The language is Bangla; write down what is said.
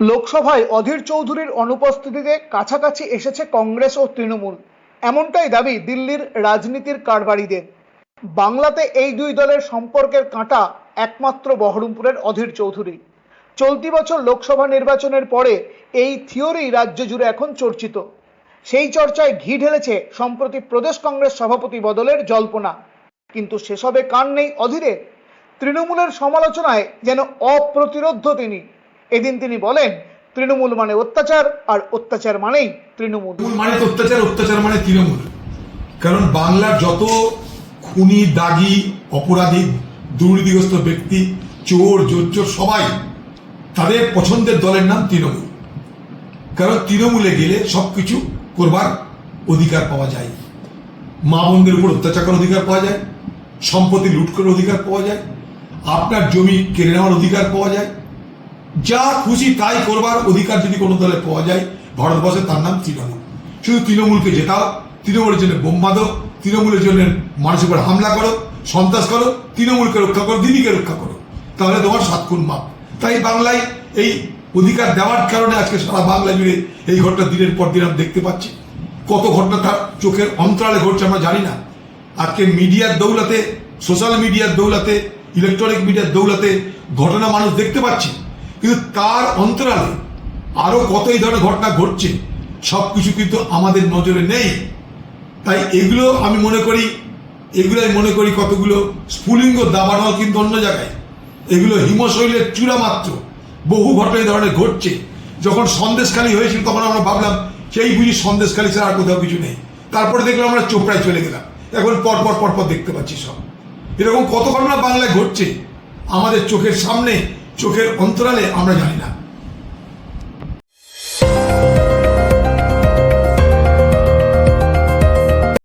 লোকসভায় অধীর চৌধুরীর অনুপস্থিতিতে কাছাকাছি এসেছে কংগ্রেস ও তৃণমূল। এমনটাই দাবি দিল্লির রাজনীতির কারবারিদের। বাংলাতে এই দুই দলের সম্পর্কের কাঁটা একমাত্র বহরমপুরের অধীর চৌধুরী। চলতি বছর লোকসভা নির্বাচনের পরে এই থিওরি রাজ্য জুড়ে এখন চর্চিত। সেই চর্চায় ঘি ঢেলেছে সম্প্রতি প্রদেশ কংগ্রেস সভাপতি বদলের জল্পনা। কিন্তু সেসবে কান নেই অধীরে তৃণমূলের সমালোচনায় যেন অপ্রতিরোধ্য তিনি। এদিন তিনি বলেন, তৃণমূল মানে অত্যাচার, আর অত্যাচার মানেই তৃণমূল। মানে অত্যাচার অত্যাচার মানে তৃণমূল। কারণ বাংলার যত খুনি, দাগি, অপরাধী, দুর্নীতিগ্রস্ত ব্যক্তি, চোর, জোচ্চোর সবাই, তাদের পছন্দের দলের নাম তৃণমূল। কারণ তৃণমূলে গেলে সবকিছু করবার অধিকার পাওয়া যায়। মা বোনদের উপর অত্যাচার করার অধিকার পাওয়া যায়। সম্পত্তি লুট করার অধিকার পাওয়া যায়। আপনার জমি কেড়ে নেওয়ার অধিকার পাওয়া যায়। যা খুশি তাই করবার অধিকার যদি কোনো দলে পাওয়া যায় ভারতবর্ষে তার নাম তৃণমূল। শুধু তৃণমূলকে জেতাও, তৃণমূলের জন্য বোম বাঁধো, তৃণমূলের জন্য মানুষের উপর হামলা করো, সন্ত্রাস করো, তৃণমূলকে রক্ষা করো, দিদিকে রক্ষা করো, তাহলে তোমার সাতক্ষণ মাপ। তাই বাংলায় এই অধিকার দেওয়ার কারণে আজকে সারা বাংলা জুড়ে এই ঘটনা দিনের পর দিন আমরা দেখতে পাচ্ছি। কত ঘটনা তার চোখের অন্তরালে ঘটছে আমরা জানি না। আজকে মিডিয়ার দৌলাতে, সোশ্যাল মিডিয়ার দৌলাতে, ইলেকট্রনিক মিডিয়ার দৌলাতে ঘটনা মানুষ দেখতে পাচ্ছে। কিন্তু তার অন্তরালে আরও কত এই ধরনের ঘটনা ঘটছে সব কিছু কিন্তু আমাদের নজরে নেই। তাই এগুলো আমি মনে করি, এগুলোই মনে করি কতগুলো স্ফুলিঙ্গ দাবানল কিন্তু অন্য জায়গায়। এগুলো হিমশৈলের চূড়া মাত্র। বহু ঘটনা এই ধরনের ঘটছে। যখন সন্দেশখালী হয়েছিল, তখন আমরা ভাবলাম, সেই বুঝি সন্দেশখালী ছাড়া আর কোথাও কিছু নেই। তারপরে দেখলাম আমরা চোপড়ায় চলে গেলাম। এখন পরপর পরপর দেখতে পাচ্ছি সব। এরকম কত ঘটনা বাংলায় ঘটছে, আমাদের চোখের সামনে চোখের অন্তরালে আমরা জানি না।